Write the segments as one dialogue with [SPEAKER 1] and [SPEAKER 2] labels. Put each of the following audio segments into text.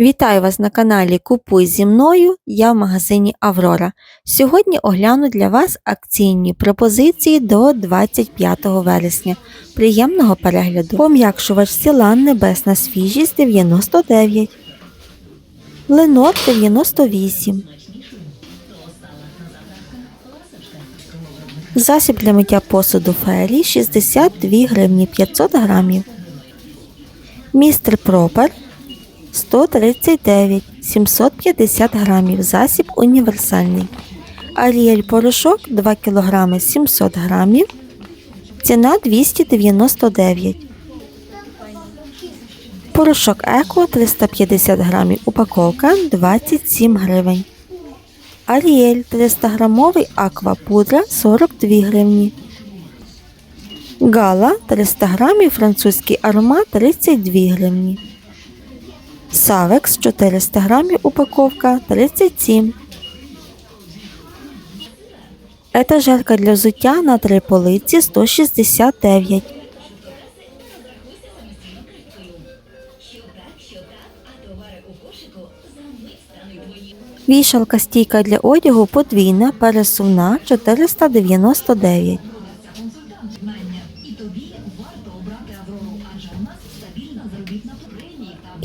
[SPEAKER 1] Вітаю вас на каналі Купуй зі мною. Я в магазині Аврора. Сьогодні огляну для вас акційні пропозиції до 25 вересня. Приємного перегляду. Пом'якшувач Сілан Небесна свіжість 99. Ленор 98. Засіб для миття посуду Фері 62 гривні 500 грамів. Містер Пропер 139 750 грамів. Засіб універсальний. Аріель порошок 2 кг 700 грамів. Ціна 299. Порошок Еко 350 грамів. Упаковка 27 гривень. Аріель 300 грамовий аквапудра 42 гривні. Гала 300 грамів французький аромат 32 гривні. Савекс 400 грамів упаковка 37. Етажерка для взуття на три полиці 169. Вішалка стійка для одягу подвійна пересувна 499.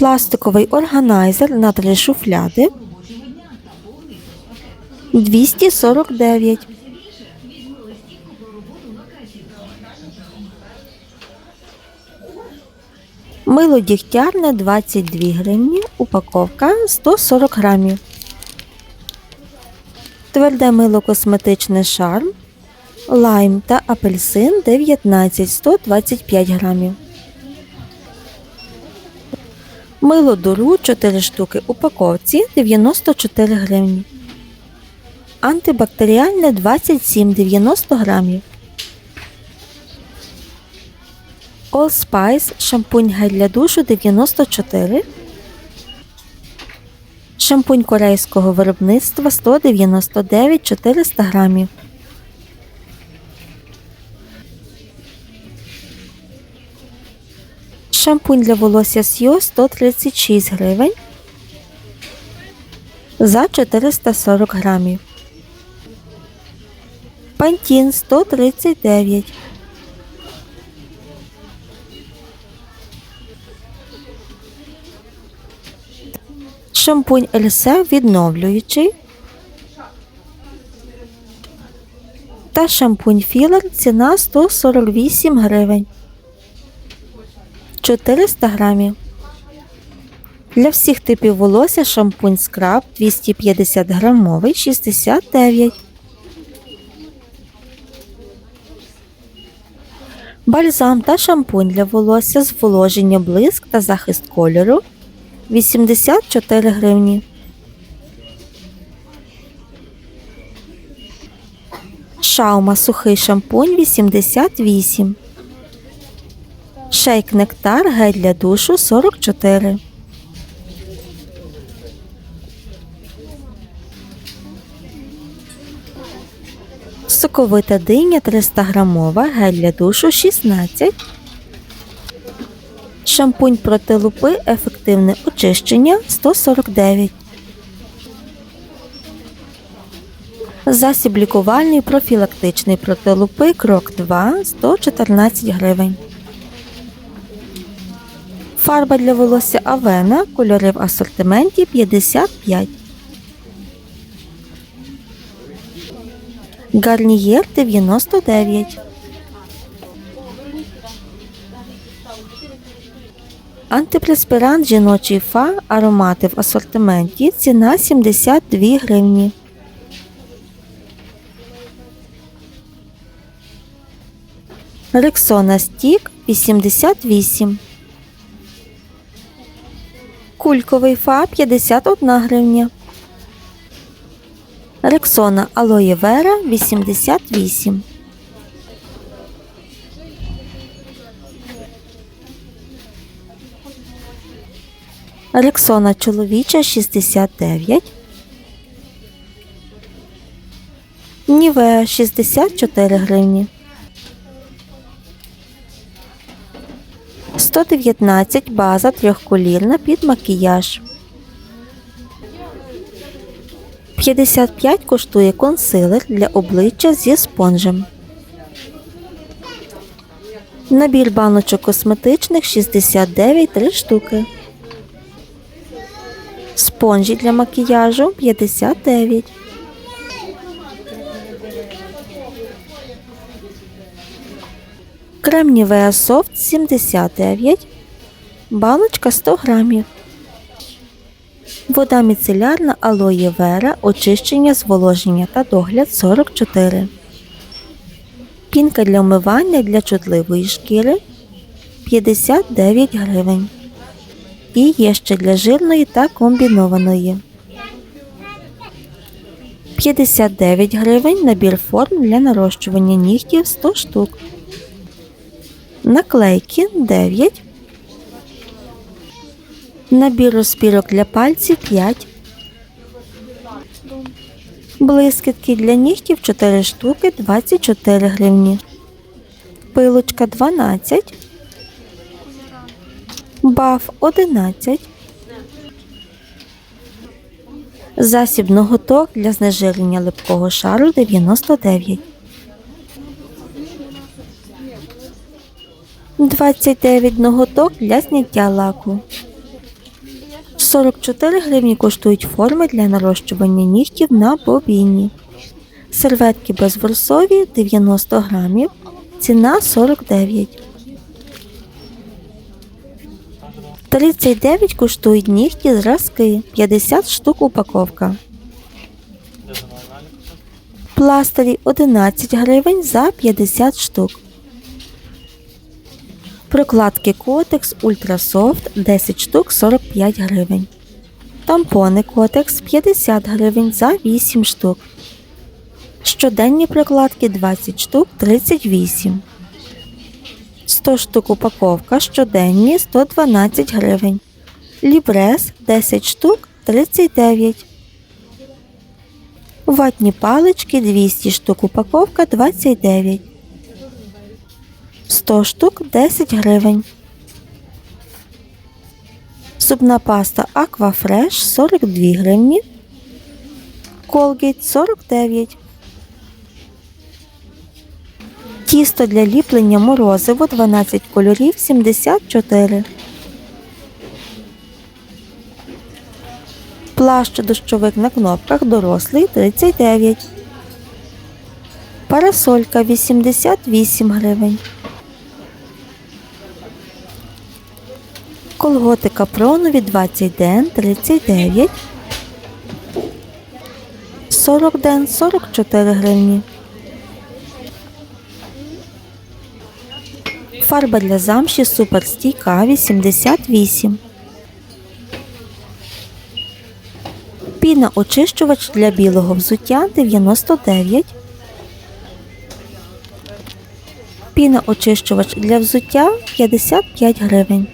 [SPEAKER 1] Пластиковий органайзер на три шуфляди 249. Мило дігтярне 22 гривні, упаковка 140 грамів. Тверде мило косметичне шарм, лайм та апельсин 19 125 грамів. Мило дуру 4 штуки упаковці 94 гривні. Антибактеріальне 27,90 грамів. All Spice шампунь гель для душу 94. Шампунь корейського виробництва 199 400 грамів. Шампунь для волосся Сьо 136 гривень за 440 грамів. Пантін 139. Шампунь Ельсе відновлюючий. Та шампунь філер ціна 148 гривень. 400 грамів. Для всіх типів волосся шампунь скраб 250 грамовий 69. Бальзам та шампунь для волосся зволоження блиск та захист кольору 84 гривні. Шаума сухий шампунь 88. Шейк нектар гель для душу 44. Соковита диня 300 грамова, гель для душу 16. Шампунь проти лупи ефективне очищення 149. Засіб лікувальний профілактичний проти лупи крок 2 114 гривень. Фарба для волосся Авена, кольори в асортименті 55. Гарнієр 99. Антипреспірант жіночий фа аромати в асортименті. Ціна 72 гривні. Рексона стік 88. Кульковий фа 51 гривня. Рексона алоє вера 88. Рексона чоловіча 69. Нівеа 64 гривні. 119 база трьохколірна під макіяж. 55 коштує консилер для обличчя зі спонжем. Набір баночок косметичних 69 3 штуки. Спонжі для макіяжу 59. Крем Nivea Soft 79. Баночка 100 грамів. Вода міцелярна алоє вера, очищення, зволоження та догляд 44. Пінка для вмивання для чутливої шкіри 59 гривень. І є ще для жирної та комбінованої. 59 гривень набір форм для нарощування нігтів 100 штук. Наклейки 9. Набір розпірок для пальців 5. Блискітки для нігтів 4 штуки 24 гривні. Пилочка 12. Баф 11. Засіб ноготок для знежирення липкого шару 99. 29 ноготок для зняття лаку. 44 гривні коштують форми для нарощування нігтів на бобіні. Серветки безворсові 90 грамів. Ціна 49. 39 коштують нігті зразки 50 штук упаковка. Пластирі 11 гривень за 50 штук. Прокладки Котекс Ультрасофт 10 штук 45 гривень. Тампони Котекс 50 гривень за 8 штук. Щоденні прокладки 20 штук 38. 100 штук упаковка щоденні 112 гривень. Лібрес 10 штук 39. Ватні палички 200 штук упаковка 29. 100 штук 10 гривень. Зубна паста Aquafresh 42 гривні. Colgate 49. Тісто для ліплення морозиво 12 кольорів 74. Плащ дощовик на кнопках дорослий 39. Парасолька 88 гривень. Колготи капронові 20 ден 39. 40 ден 44 гривні. Фарба для замші суперстійка 88. Піна очищувач для білого взуття 99. Піна очищувач для взуття 55 гривень.